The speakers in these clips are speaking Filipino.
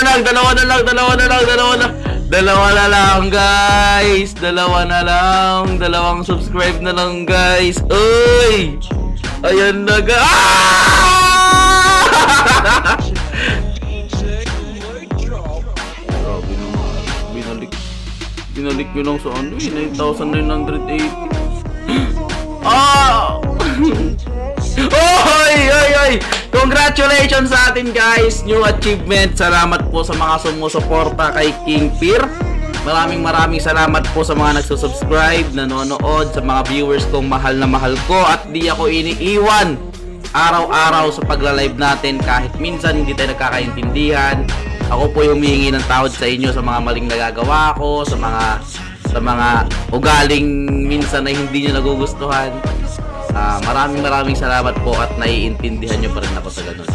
na lang, dalawa na lang, dalawa na lang, dalawa na. Dalawa na lang, guys. Dalawa na lang. Dalawang subscribe na lang, guys. Uy! Ayan na, guys. Ah! Binalik. Binalik ko lang sa ano eh. 9,980. Ah! Congratulations sa atin guys! New achievement! Salamat po sa mga sumusuporta kay King Peer. Maraming maraming salamat po sa mga nagsusubscribe, nanonood, sa mga viewers kong mahal na mahal ko at di ako iniiwan araw-araw sa pagla-live natin kahit minsan hindi tayo nagkakaintindihan. Ako po yung humihingi ng tawad sa inyo sa mga maling nagagawa ko, sa mga sa mga ugaling minsan na hindi nyo nagugustuhan. Ah, maraming maraming salamat po at naiintindihan nyo pa rin ako sa ganun.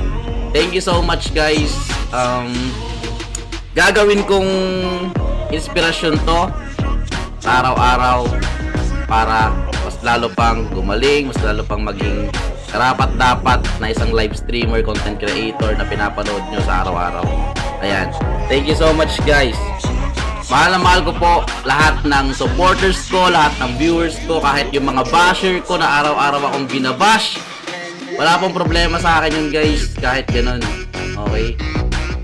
Thank you so much guys. Um, gagawin kong inspirasyon to araw-araw para mas lalo pang gumaling, mas lalo pang maging karapat dapat na isang live streamer, content creator na pinapanood nyo sa araw-araw. Ayan. Thank you so much guys. Mahal na mahal ko po lahat ng supporters ko, lahat ng viewers ko, kahit yung mga basher ko na araw-araw akong binabash. Wala pong problema sa akin yun guys, kahit ganun. Okay?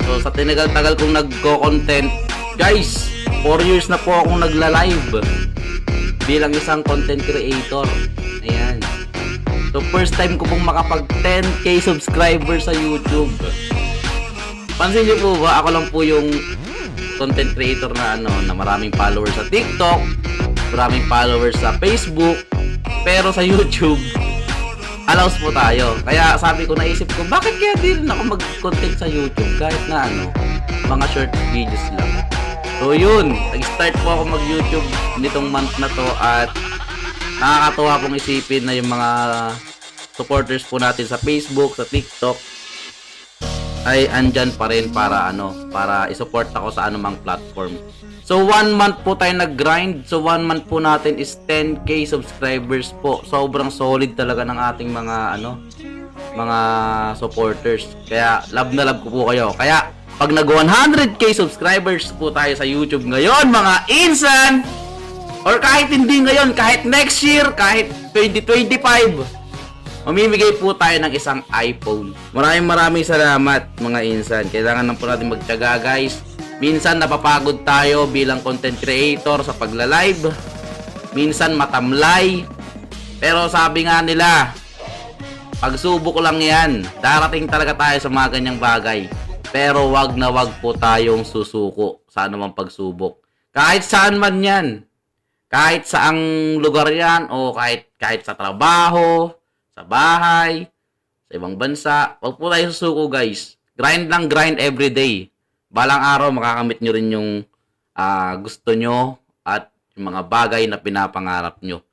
So sa tinagal-tagal kong nagko-content, guys, 4 years na po akong nagla-live bilang isang content creator. Ayan. So first time ko pong makapag 10k subscribers sa YouTube. Pansin niyo po ba, ako lang po yung content creator na ano na maraming followers sa TikTok, maraming followers sa Facebook, pero sa YouTube allows po tayo. Kaya sabi ko naisip ko, bakit kaya di rin ako mag-content sa YouTube kahit na ano, mga short videos lang. So yun, nag-start po ako mag-YouTube nitong month na to at nakakatuwa pong isipin na yung mga supporters po natin sa Facebook, sa TikTok ay andyan pa rin para ano, para i-support ako sa anumang platform. So one month po tayo nag-grind. So one month po natin is 10k subscribers po. Sobrang solid talaga ng ating mga ano, mga supporters. Kaya love na love ko po kayo. Kaya pag nag 100k subscribers po tayo sa YouTube ngayon, mga insan, or kahit hindi ngayon, kahit next year, kahit 2025, Mamimigay po tayo ng isang iPhone. Maraming maraming salamat mga insan. Kailangan lang po natin magtyaga guys. Minsan napapagod tayo bilang content creator sa pagla-live. Minsan matamlay. Pero sabi nga nila, pagsubok lang yan. Darating talaga tayo sa mga ganyang bagay. Pero wag na wag po tayong susuko sa anumang pagsubok. Kahit saan man yan. Kahit saang lugar yan o kahit kahit sa trabaho, sa bahay, sa ibang bansa. Huwag po tayo susuko guys. Grind lang grind every day. Balang araw makakamit nyo rin yung ah, gusto nyo at yung mga bagay na pinapangarap nyo.